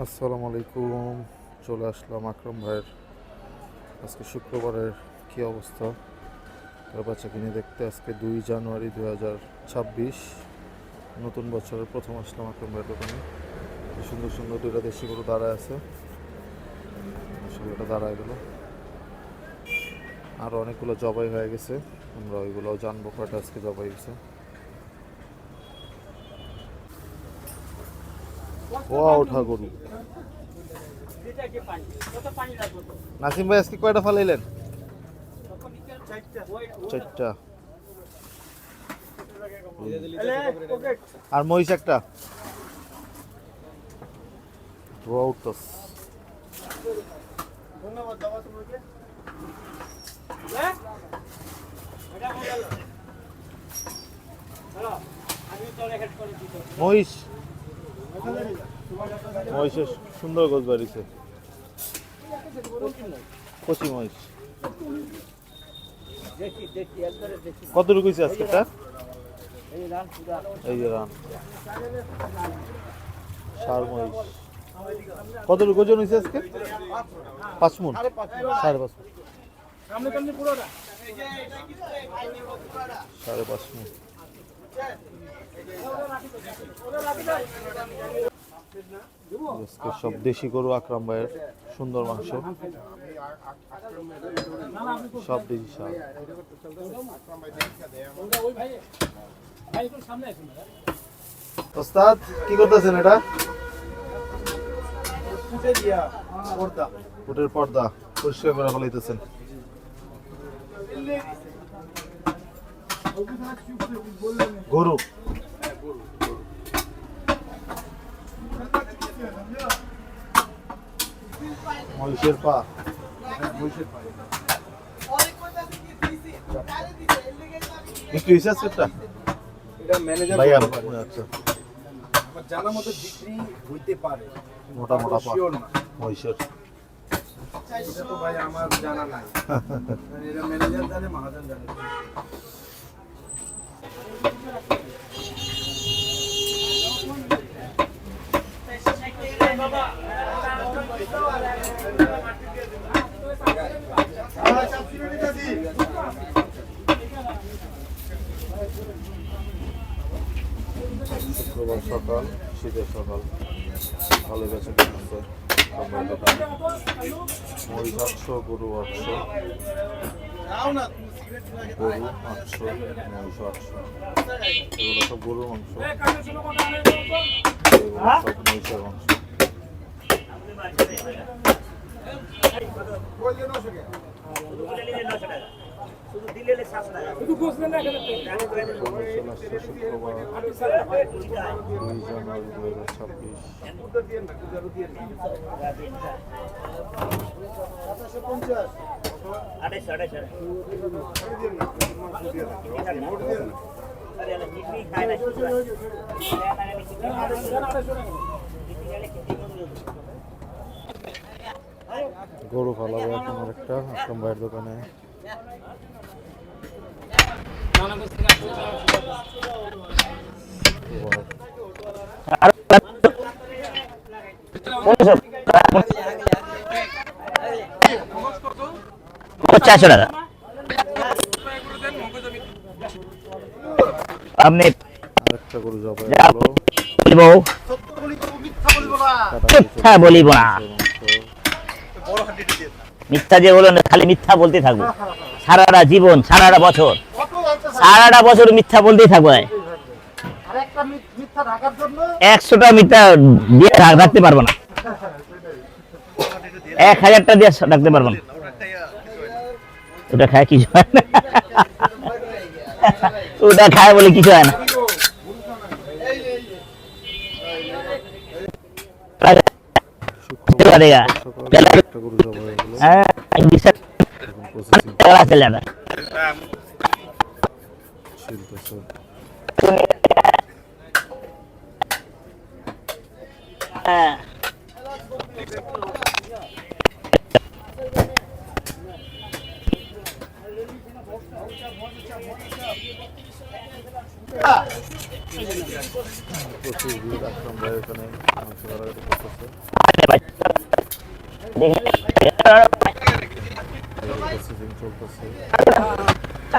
আসসালামু আলাইকুম। চলে আসলাম আকরাম ভাইয়ের। আজকে শুক্রবারের কী অবস্থা? তার বাচ্চা কিনে দেখতে আজকে দুই জানুয়ারি দু হাজার ছাব্বিশ। নতুন বছরের প্রথম আসলাম আকরাম ভাইয়ের দোকানে। সুন্দর সুন্দর দুইটা দেশি গরু দাঁড়ায় আছে। আসলে দাঁড়ায় গেল। আরও অনেকগুলো জবাই হয়ে গেছে। আমরা ওইগুলোও জানব কয়টা আজকে জবাই গেছে নাসিম ভাই আজকে কয়টা ফালাইলেন আর মহিষ একটা? মহিষ। মহিষের সুন্দর গোছ বাড়িছে। কচি মহিষ। কতটুকু হয়েছে আজকে এটা এই যে রান। সার মহিষ। কতটুকু ওজন হয়েছে আজকে? পাঁচ মন। সাড়ে পাঁচ মন। সাড়ে পাঁচ মন। সব দেশি গরু আকরাম ভাইয়ের সুন্দর মাংস। সব দেশি সার। ওস্তাদ কি করতেছেন এটা? ফুটের পর্দা পরিষ্কার করে ফেলাইতেছেন। গরু। মহিষের পা। আজকেরটা এটা ম্যানেজার। আচ্ছা। আমার জানা মতো বিক্রি হইতে পারে। মোটা মোটা পা। মহিষের। এটা তো ভাই আমার জানা নাই। এটা ম্যানেজার জানে মহাজন জানে। শুক্রবার সকাল শীতের সকাল। ভালো গেছে দোকান মহিষ আটশো গরু আটশো গরু আটশো মহিষ আটশো এগুলো সব গরুর এগুলো সব মহিষের মাংস কমিশন হাজার ছাব্বিশ গরু ফালাবো এখন একটা আকরাম ভাইয়ের দোকানে। চারশো টাকা আপনি মিথ্যা বলিব না। মিথ্যা যে বলো খালি মিথ্যা বলতে থাকব। সারাটা জীবন, সারাটা বছর সারাটা বছর মিথ্যা বলতেই থাকব একশোটা মিথ্যা দিয়ে রাখতে পারব না। এক হাজারটা দিয়ে রাখতে পারব না। ওটা খায় কিছু হয় না ওটা খায় বলে কিছু হয় না হ্যাঁ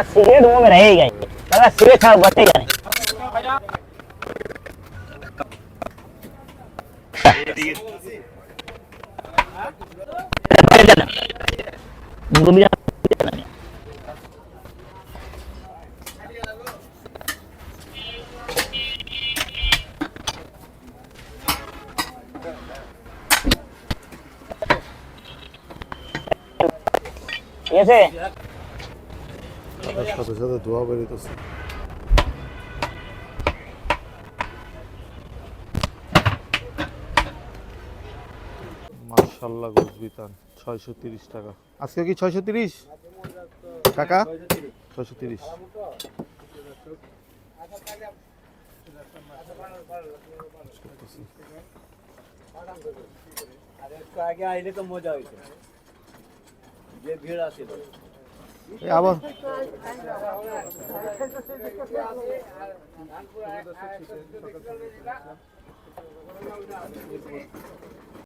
सिगरेट मुँह में रहेगा ही सिगरेट खाओ बचेगा नहीं Gumira ঠিক আছে? সাথে সাথে ধোয়া বেরিতেছে মাশাল্লাহ গজবিতান ছয়শো তিরিশ টাকা। আজকে কি ছয়শো তিরিশ? টাকা ছয়শো তিরিশ। আগে আইলে তো মজা হয়েছে যে ভিড় আছিল এই আবার